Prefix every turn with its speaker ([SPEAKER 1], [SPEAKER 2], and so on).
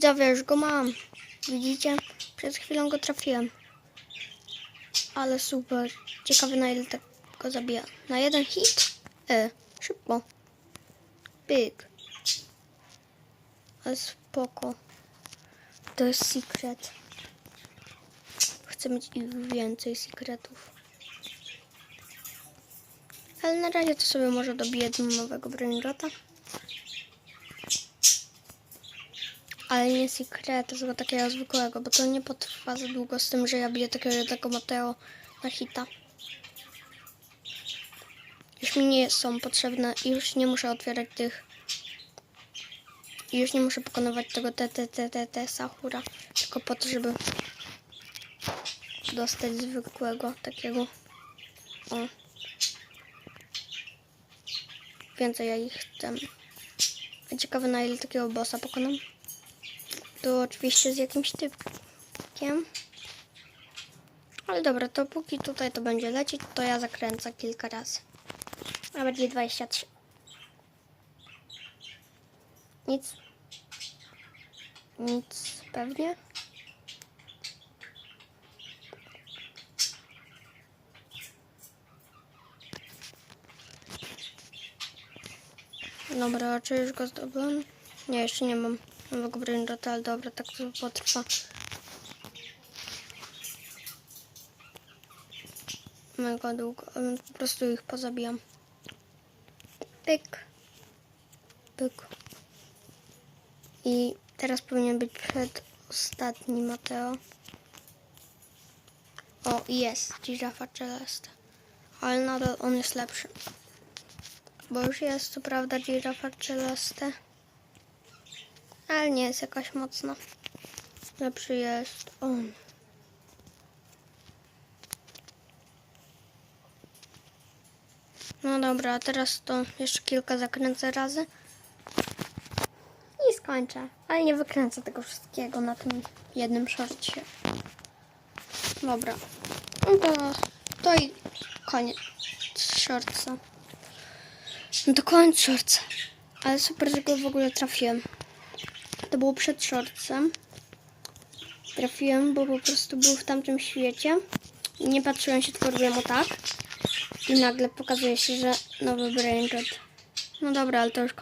[SPEAKER 1] Widzowie, już go mam. Widzicie? Przed chwilą go trafiłem. Ale super. Ciekawy na ile tak go zabija. Na jeden hit? E, szybko. Pyk. Ale spoko. To jest secret. Chcę mieć więcej secretów. Ale na razie to sobie może dobiję do nowego brainrota. Ale nie secreta, tylko takiego zwykłego, bo to nie potrwa za długo z tym, że ja biję takiego jednego Mateo na hita. Już mi nie są potrzebne i już nie muszę otwierać tych. I już nie muszę pokonywać tego TTTT Sahura, tylko po to, żeby dostać zwykłego takiego. O. Więcej ja ich chcę. Ciekawe na ile takiego bossa pokonam. To oczywiście z jakimś typkiem. Ale dobra, to póki tutaj to będzie lecieć, to ja zakręcę kilka razy. A bardziej 23. Nic. Nic pewnie. Dobra, czy już go zdobyłem? Nie, jeszcze nie mam nowego brainrota, ale dobra, tak to potrwa. Mega długo, po prostu ich pozabijam. Pyk. Pyk. I teraz powinien być przedostatni Mateo. O, jest, Girafa Celeste. Ale nadal on jest lepszy. Bo już jest co prawda Girafa Celeste. Ale nie jest jakaś mocna. Lepszy jest on. No dobra, teraz to jeszcze kilka zakręcę razy. I skończę. Ale nie wykręcę tego wszystkiego na tym jednym szorcie. Dobra. No to, to i koniec shortsa. No to koniec shortsa. Ale super, że go w ogóle trafiłem. To było przed shortsem. Trafiłem, bo po prostu był w tamtym świecie. I nie patrzyłem się, tylko robiłem o tak. I nagle pokazuje się, że nowy brainrot. No dobra, ale to już